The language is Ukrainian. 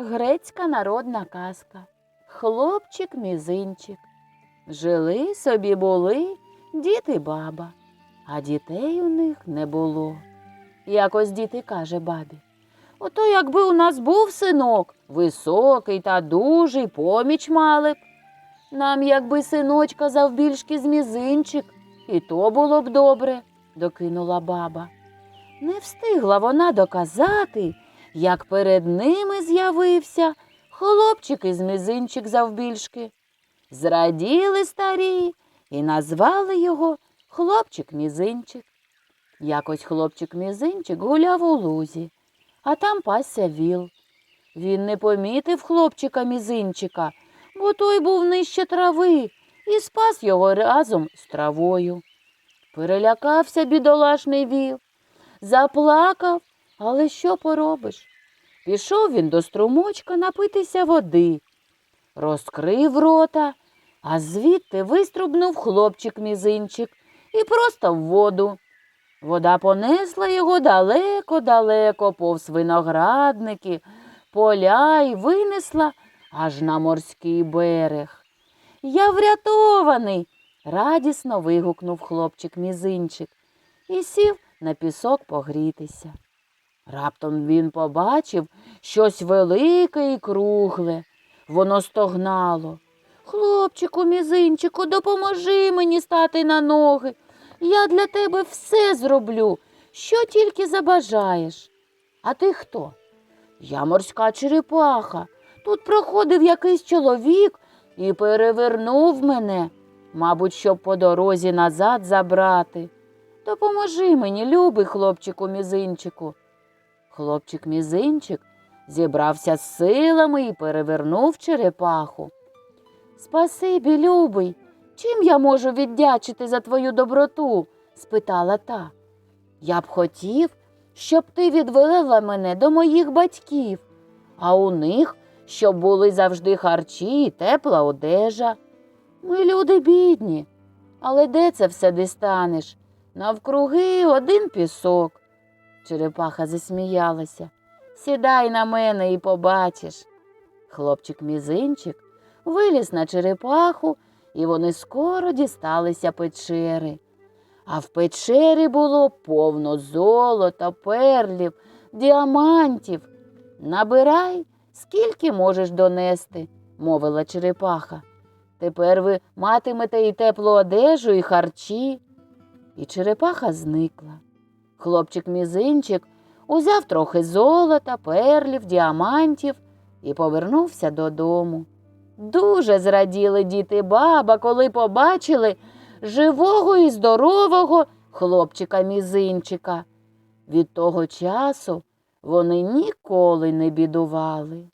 Грецька народна казка. Хлопчик мізинчик. Жили собі були дід і баба, а дітей у них не було. Якось діти каже бабі. Ото якби у нас був синок, високий та дужий, поміч мали б. Нам, якби синочка завбільшки з мізинчик, і то було б добре, докинула баба. Не встигла вона доказати, як перед ними з'явився хлопчик із мізинчик завбільшки. Зраділи старі і назвали його хлопчик мізинчик. Якось хлопчик мізинчик гуляв у лузі, а там пасся віл. Він не помітив хлопчика мізинчика, бо той був нижче трави і спас його разом з травою. Перелякався бідолашний віл, заплакав, але що поробиш? Пішов він до струмочка напитися води, розкрив рота, а звідти виструбнув хлопчик мізинчик і просто в воду. Вода понесла його далеко-далеко повз виноградники, поля й винесла аж на морський берег. Я врятований. радісно вигукнув хлопчик мізинчик і сів на пісок погрітися. Раптом він побачив щось велике і кругле. Воно стогнало. Хлопчику, мізинчику, допоможи мені стати на ноги. Я для тебе все зроблю, що тільки забажаєш. А ти хто? Я морська черепаха. Тут проходив якийсь чоловік і перевернув мене, мабуть, щоб по дорозі назад забрати. Допоможи мені, любий хлопчику мізинчику. Хлопчик мізинчик зібрався з силами і перевернув черепаху. Спасибі, любий, чим я можу віддячити за твою доброту? спитала та. Я б хотів, щоб ти відвела мене до моїх батьків, а у них щоб були завжди харчі і тепла одежа. Ми люди бідні, але де це все дістанеш? Навкруги один пісок. Черепаха засміялася. Сідай на мене і побачиш. Хлопчик мізинчик виліз на черепаху, і вони скоро дісталися печери. А в печері було повно золота, перлів, діамантів. Набирай, скільки можеш донести, мовила черепаха. Тепер ви матимете і теплу одежу, і харчі. І черепаха зникла. Хлопчик мізинчик узяв трохи золота, перлів, діамантів і повернувся додому. Дуже зраділи діти баба, коли побачили живого і здорового хлопчика мізинчика. Від того часу вони ніколи не бідували.